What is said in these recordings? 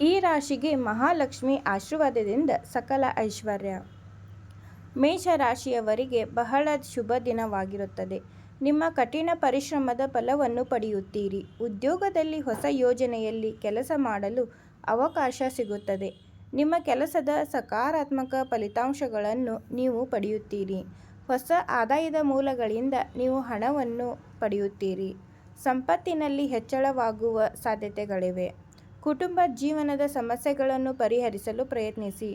ಈ ರಾಶಿಗೆ ಮಹಾಲಕ್ಷ್ಮಿ ಆಶೀರ್ವಾದದಿಂದ ಸಕಲ ಐಶ್ವರ್ಯ. ಮೇಷರಾಶಿಯವರಿಗೆ ಬಹಳ ಶುಭ ದಿನವಾಗಿರುತ್ತದೆ. ನಿಮ್ಮ ಕಠಿಣ ಪರಿಶ್ರಮದ ಫಲವನ್ನು ಪಡೆಯುತ್ತೀರಿ. ಉದ್ಯೋಗದಲ್ಲಿ ಹೊಸ ಯೋಜನೆಯಲ್ಲಿ ಕೆಲಸ ಮಾಡಲು ಅವಕಾಶ ಸಿಗುತ್ತದೆ. ನಿಮ್ಮ ಕೆಲಸದ ಸಕಾರಾತ್ಮಕ ಫಲಿತಾಂಶಗಳನ್ನು ನೀವು ಪಡೆಯುತ್ತೀರಿ. ಹೊಸ ಆದಾಯದ ಮೂಲಗಳಿಂದ ನೀವು ಹಣವನ್ನು ಪಡೆಯುತ್ತೀರಿ. ಸಂಪತ್ತಿನಲ್ಲಿ ಹೆಚ್ಚಳವಾಗುವ ಸಾಧ್ಯತೆಗಳಿವೆ. ಕುಟುಂಬ ಜೀವನದ ಸಮಸ್ಯೆಗಳನ್ನು ಪರಿಹರಿಸಲು ಪ್ರಯತ್ನಿಸಿ.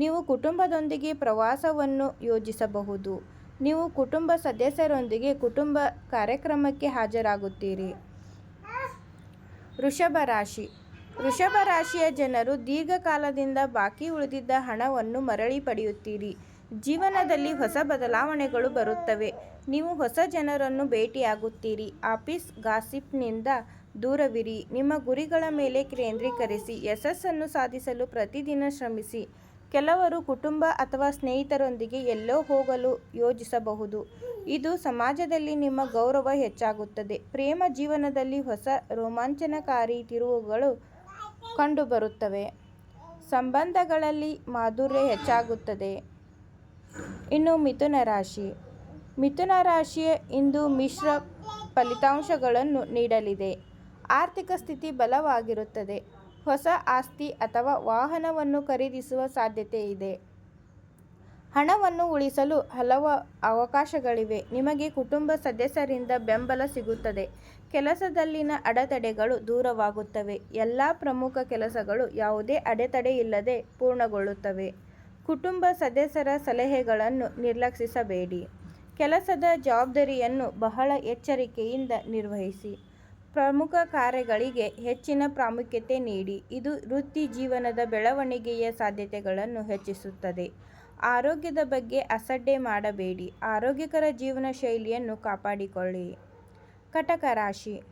ನೀವು ಕುಟುಂಬದೊಂದಿಗೆ ಪ್ರವಾಸವನ್ನು ಯೋಜಿಸಬಹುದು. ನೀವು ಕುಟುಂಬ ಸದಸ್ಯರೊಂದಿಗೆ ಕುಟುಂಬ ಕಾರ್ಯಕ್ರಮಕ್ಕೆ ಹಾಜರಾಗುತ್ತೀರಿ. ವೃಷಭ ರಾಶಿ. ವೃಷಭ ರಾಶಿಯ ಜನರು ದೀರ್ಘಕಾಲದಿಂದ ಬಾಕಿ ಉಳಿದಿದ್ದ ಹಣವನ್ನು ಮರಳಿ ಪಡೆಯುತ್ತೀರಿ. ಜೀವನದಲ್ಲಿ ಹೊಸ ಬದಲಾವಣೆಗಳು ಬರುತ್ತವೆ. ನೀವು ಹೊಸ ಜನರನ್ನು ಭೇಟಿಯಾಗುತ್ತೀರಿ. ಆಫೀಸ್ ಗಾಸಿಪ್ನಿಂದ ದೂರವಿರಿ. ನಿಮ್ಮ ಗುರಿಗಳ ಮೇಲೆ ಕೇಂದ್ರೀಕರಿಸಿ ಯಶಸ್ಸನ್ನು ಸಾಧಿಸಲು ಪ್ರತಿದಿನ ಶ್ರಮಿಸಿ. ಕೆಲವರು ಕುಟುಂಬ ಅಥವಾ ಸ್ನೇಹಿತರೊಂದಿಗೆ ಎಲ್ಲೋ ಹೋಗಲು ಯೋಜಿಸಬಹುದು. ಇದು ಸಮಾಜದಲ್ಲಿ ನಿಮ್ಮ ಗೌರವ ಹೆಚ್ಚಾಗುತ್ತದೆ. ಪ್ರೇಮ ಜೀವನದಲ್ಲಿ ಹೊಸ ರೋಮಾಂಚನಕಾರಿ ತಿರುವುಗಳು ಕಂಡುಬರುತ್ತವೆ. ಸಂಬಂಧಗಳಲ್ಲಿ ಮಾಧುರ್ಯ ಹೆಚ್ಚಾಗುತ್ತದೆ. ಇನ್ನು ಮಿಥುನ ರಾಶಿ. ಮಿಥುನ ರಾಶಿಯ ಇಂದು ಮಿಶ್ರ ಫಲಿತಾಂಶಗಳನ್ನು ನೀಡಲಿದೆ. ಆರ್ಥಿಕ ಸ್ಥಿತಿ ಬಲವಾಗಿರುತ್ತದೆ. ಹೊಸ ಆಸ್ತಿ ಅಥವಾ ವಾಹನವನ್ನು ಖರೀದಿಸುವ ಸಾಧ್ಯತೆ ಇದೆ. ಹಣವನ್ನು ಉಳಿಸಲು ಹಲವು ಅವಕಾಶಗಳಿವೆ. ನಿಮಗೆ ಕುಟುಂಬ ಸದಸ್ಯರಿಂದ ಬೆಂಬಲ ಸಿಗುತ್ತದೆ. ಕೆಲಸದಲ್ಲಿನ ಅಡೆತಡೆಗಳು ದೂರವಾಗುತ್ತವೆ. ಎಲ್ಲ ಪ್ರಮುಖ ಕೆಲಸಗಳು ಯಾವುದೇ ಅಡೆತಡೆ ಇಲ್ಲದೆ ಪೂರ್ಣಗೊಳ್ಳುತ್ತವೆ. ಕುಟುಂಬ ಸದಸ್ಯರ ಸಲಹೆಗಳನ್ನು ನಿರ್ಲಕ್ಷಿಸಬೇಡಿ. ಕೆಲಸದ ಜವಾಬ್ದಾರಿಯನ್ನು ಬಹಳ ಎಚ್ಚರಿಕೆಯಿಂದ ನಿರ್ವಹಿಸಿ. ಪ್ರಮುಖ ಕಾರ್ಯಗಳಿಗೆ ಹೆಚ್ಚಿನ ಪ್ರಾಮುಖ್ಯತೆ ನೀಡಿ, ಇದು ವೃತ್ತಿ ಜೀವನದ ಬೆಳವಣಿಗೆಯ ಸಾಧ್ಯತೆಗಳನ್ನು ಹೆಚ್ಚಿಸುತ್ತದೆ. ಆರೋಗ್ಯದ ಬಗ್ಗೆ ಅಸಡ್ಡೆ ಮಾಡಬೇಡಿ. ಆರೋಗ್ಯಕರ ಜೀವನ ಶೈಲಿಯನ್ನು ಕಾಪಾಡಿಕೊಳ್ಳಿ. ಕಟಕ ರಾಶಿ.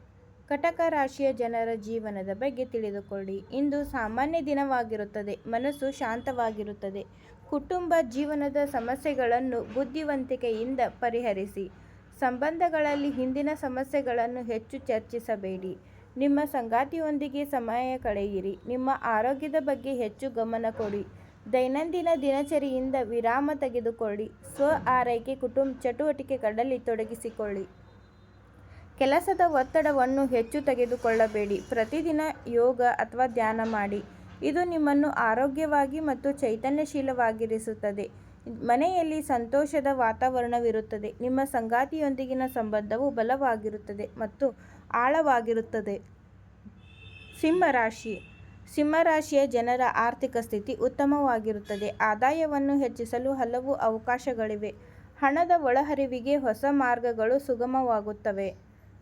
ಕಟಕ ರಾಶಿಯ ಜನರ ಜೀವನದ ಬಗ್ಗೆ ತಿಳಿದುಕೊಳ್ಳಿ. ಇಂದು ಸಾಮಾನ್ಯ ದಿನವಾಗಿರುತ್ತದೆ. ಮನಸ್ಸು ಶಾಂತವಾಗಿರುತ್ತದೆ. ಕುಟುಂಬ ಜೀವನದ ಸಮಸ್ಯೆಗಳನ್ನು ಬುದ್ಧಿವಂತಿಕೆಯಿಂದ ಪರಿಹರಿಸಿ. ಸಂಬಂಧಗಳಲ್ಲಿ ಹಿಂದಿನ ಸಮಸ್ಯೆಗಳನ್ನು ಹೆಚ್ಚು ಚರ್ಚಿಸಬೇಡಿ. ನಿಮ್ಮ ಸಂಗಾತಿಯೊಂದಿಗೆ ಸಮಯ ಕಳೆಯಿರಿ. ನಿಮ್ಮ ಆರೋಗ್ಯದ ಬಗ್ಗೆ ಹೆಚ್ಚು ಗಮನ ಕೊಡಿ. ದೈನಂದಿನ ದಿನಚರಿಯಿಂದ ವಿರಾಮ ತೆಗೆದುಕೊಳ್ಳಿ. ಸ್ವ ಆರೈಕೆ, ಕುಟುಂಬ ಚಟುವಟಿಕೆಗಳಲ್ಲಿ ತೊಡಗಿಸಿಕೊಳ್ಳಿ. ಕೆಲಸದ ಒತ್ತಡವನ್ನು ಹೆಚ್ಚು ತೆಗೆದುಕೊಳ್ಳಬೇಡಿ. ಪ್ರತಿದಿನ ಯೋಗ ಅಥವಾ ಧ್ಯಾನ ಮಾಡಿ. ಇದು ನಿಮ್ಮನ್ನು ಆರೋಗ್ಯವಾಗಿ ಮತ್ತು ಚೈತನ್ಯಶೀಲವಾಗಿರಿಸುತ್ತದೆ. ಮನೆಯಲ್ಲಿ ಸಂತೋಷದ ವಾತಾವರಣವಿರುತ್ತದೆ. ನಿಮ್ಮ ಸಂಗಾತಿಯೊಂದಿಗಿನ ಸಂಬಂಧವು ಬಲವಾಗಿರುತ್ತದೆ ಮತ್ತು ಆಳವಾಗಿರುತ್ತದೆ. ಸಿಂಹರಾಶಿ. ಸಿಂಹರಾಶಿಯ ಜನರ ಆರ್ಥಿಕ ಸ್ಥಿತಿ ಉತ್ತಮವಾಗಿರುತ್ತದೆ. ಆದಾಯವನ್ನು ಹೆಚ್ಚಿಸಲು ಹಲವು ಅವಕಾಶಗಳಿವೆ. ಹಣದ ಒಳಹರಿವಿಗೆ ಹೊಸ ಮಾರ್ಗಗಳು ಸುಗಮವಾಗುತ್ತವೆ.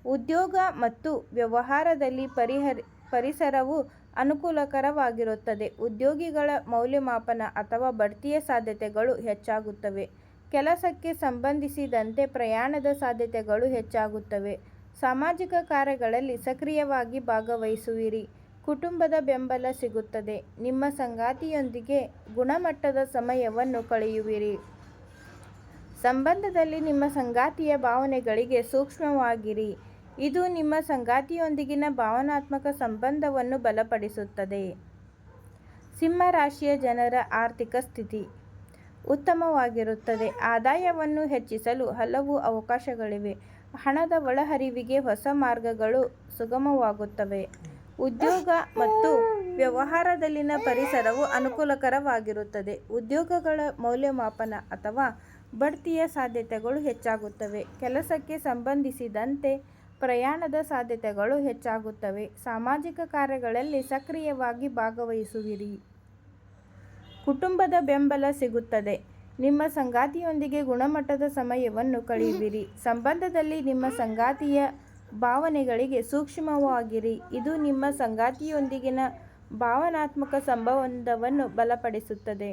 ಉದ್ಯೋಗ ಮತ್ತು ವ್ಯವಹಾರದಲ್ಲಿ ಪರಿಹರಿ ಪರಿಸರವು ಅನುಕೂಲಕರವಾಗಿರುತ್ತದೆ. ಉದ್ಯೋಗಿಗಳ ಮೌಲ್ಯಮಾಪನ ಅಥವಾ ಬಡ್ತಿಯ ಸಾಧ್ಯತೆಗಳು ಹೆಚ್ಚಾಗುತ್ತವೆ. ಕೆಲಸಕ್ಕೆ ಸಂಬಂಧಿಸಿದಂತೆ ಪ್ರಯಾಣದ ಸಾಧ್ಯತೆಗಳು ಹೆಚ್ಚಾಗುತ್ತವೆ. ಸಾಮಾಜಿಕ ಕಾರ್ಯಗಳಲ್ಲಿ ಸಕ್ರಿಯವಾಗಿ ಭಾಗವಹಿಸುವಿರಿ. ಕುಟುಂಬದ ಬೆಂಬಲ ಸಿಗುತ್ತದೆ. ನಿಮ್ಮ ಸಂಗಾತಿಯೊಂದಿಗೆ ಗುಣಮಟ್ಟದ ಸಮಯವನ್ನು ಕಳೆಯುವಿರಿ. ಸಂಬಂಧದಲ್ಲಿ ನಿಮ್ಮ ಸಂಗಾತಿಯ ಭಾವನೆಗಳಿಗೆ ಸೂಕ್ಷ್ಮವಾಗಿರಿ. ಇದು ನಿಮ್ಮ ಸಂಗಾತಿಯೊಂದಿಗಿನ ಭಾವನಾತ್ಮಕ ಸಂಬಂಧವನ್ನು ಬಲಪಡಿಸುತ್ತದೆ. ಸಿಂಹ ರಾಶಿಯ ಜನರ ಆರ್ಥಿಕ ಸ್ಥಿತಿ ಉತ್ತಮವಾಗಿರುತ್ತದೆ. ಆದಾಯವನ್ನು ಹೆಚ್ಚಿಸಲು ಹಲವು ಅವಕಾಶಗಳಿವೆ. ಹಣದ ಒಳಹರಿವಿಗೆ ಹೊಸ ಮಾರ್ಗಗಳು ಸುಗಮವಾಗುತ್ತವೆ. ಉದ್ಯೋಗ ಮತ್ತು ವ್ಯವಹಾರದಲ್ಲಿನ ಪರಿಸರವು ಅನುಕೂಲಕರವಾಗಿರುತ್ತದೆ. ಉದ್ಯೋಗಗಳ ಮೌಲ್ಯಮಾಪನ ಅಥವಾ ಬಡ್ತಿಯ ಸಾಧ್ಯತೆಗಳು ಹೆಚ್ಚಾಗುತ್ತವೆ. ಕೆಲಸಕ್ಕೆ ಸಂಬಂಧಿಸಿದಂತೆ ಪ್ರಯಾಣದ ಸಾಧ್ಯತೆಗಳು ಹೆಚ್ಚಾಗುತ್ತವೆ. ಸಾಮಾಜಿಕ ಕಾರ್ಯಗಳಲ್ಲಿ ಸಕ್ರಿಯವಾಗಿ ಭಾಗವಹಿಸುವಿರಿ. ಕುಟುಂಬದ ಬೆಂಬಲ ಸಿಗುತ್ತದೆ. ನಿಮ್ಮ ಸಂಗಾತಿಯೊಂದಿಗೆ ಗುಣಮಟ್ಟದ ಸಮಯವನ್ನು ಕಳೆಯುವಿರಿ. ಸಂಬಂಧದಲ್ಲಿ ನಿಮ್ಮ ಸಂಗಾತಿಯ ಭಾವನೆಗಳಿಗೆ ಸೂಕ್ಷ್ಮವಾಗಿರಿ. ಇದು ನಿಮ್ಮ ಸಂಗಾತಿಯೊಂದಿಗಿನ ಭಾವನಾತ್ಮಕ ಸಂಬಂಧವನ್ನು ಬಲಪಡಿಸುತ್ತದೆ.